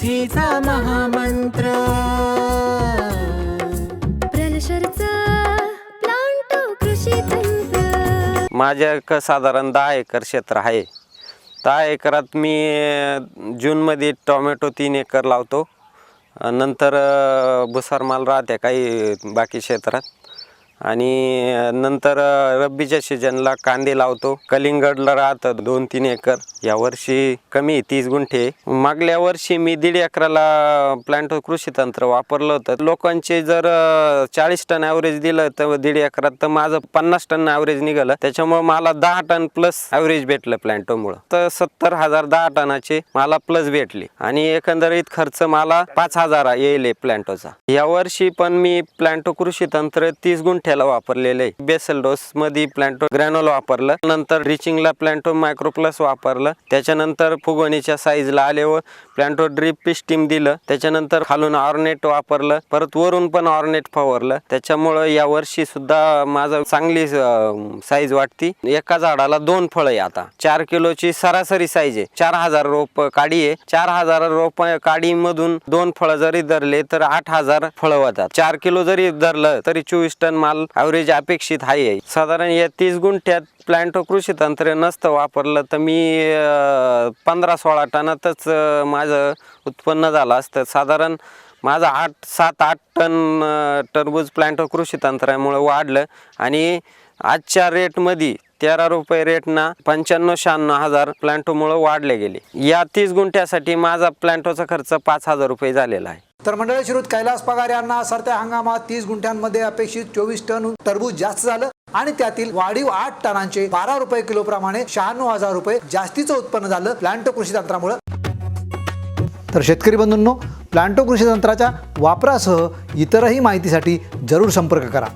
शेतीचा महामंत्र. प्रलशरचा प्लांटो कृषी तंत्र. माझ्या एक साधारण दहा एकर क्षेत्र आहे. दहा एकरात मी जूनमध्ये टोमॅटो तीन एकर लावतो. नंतर अ, भुसार माल राहते काही बाकी क्षेत्रात. आणि नंतर रब्बीच्या सीजनला कांदे लावतो. कलिंगडला राहतं दोन तीन एकर. यावर्षी कमी आहे, तीस गुंठे. मागल्या वर्षी मी दीड एकराला प्लांट कृषी तंत्र वापरलं होतं. लोकांचे जर चाळीस टन ॲव्हरेज दिलं तर दीड एकरात तर माझं पन्नास टन ॲव्हरेज निघालं. त्याच्यामुळे मला दहा टन प्लस ॲव्हरेज भेटलं प्लॅन्टोमुळं तर सत्तर हजार दहा टनाचे मला प्लस भेटले. आणि एकंदरीत खर्च मला पाच हजार येईल प्लांटोचा यावर्षी पण मी प्लांटो कृषी तंत्र तीस गुंठे ह्याला वापरलेले. आहे बेसल डोस मध्ये प्लांटो ग्रॅनोल वापरलं. नंतर रिचिंगला प्लांटो मायक्रो प्लस वापरलं. त्याच्यानंतर फुगवणीच्या साईजला आले व प्लांटो ड्रीप पिस्टीम दिलं. त्याच्यानंतर खालून ऑर्नेट वापरलं. परत वरून पण ऑर्नेट फवारलं. त्याच्यामुळं या वर्षी सुद्धा माझं चांगली साईज वाटती. एका झाडाला दोन फळं आहे आता. चार किलोची सरासरी साईज आहे. चार हजार रोप काडी आहे. चार हजार रोप काडी मधून दोन फळं जरी धरले तर आठ हजार फळं होतात. चार किलो जरी धरलं तरी चोवीस टन माल ॲव्हरेज अपेक्षित आहे. साधारण या तीस गुंठ्यात प्लॅन्टो कृषी तंत्र नसतं वापरलं तर मी पंधरा सोळा टनातच माझं उत्पन्न झालं असतं. साधारण माझं आठ सात आठ टन टरबूज प्लॅन्टो कृषी तंत्रामुळे वाढलं. आणि आजच्या रेटमध्ये तेरा रुपये रेटना पंच्याण्णव शहाण्णव हजार प्लॅन्टोमुळं वाढले गेले. या तीस गुंठ्यासाठी माझा प्लॅन्टोचा खर्च पाच हजार रुपये झालेला आहे. तर मंडळी श्रीयुत कैलास पगार यांना सरत्या हंगामात तीस गुंठ्यांमध्ये अपेक्षित चोवीस टन टरबूज जास्त झालं आणि त्यातील वाढीव आठ टनांचे बारा रुपये किलो प्रमाणे शहाण्णव हजार रुपये जास्तीचं उत्पन्न झालं प्लांटो कृषी तंत्रामुळे. तर शेतकरी बंधूंनो प्लांटो कृषी तंत्राच्या वापरासह इतरही माहितीसाठी जरूर संपर्क करा.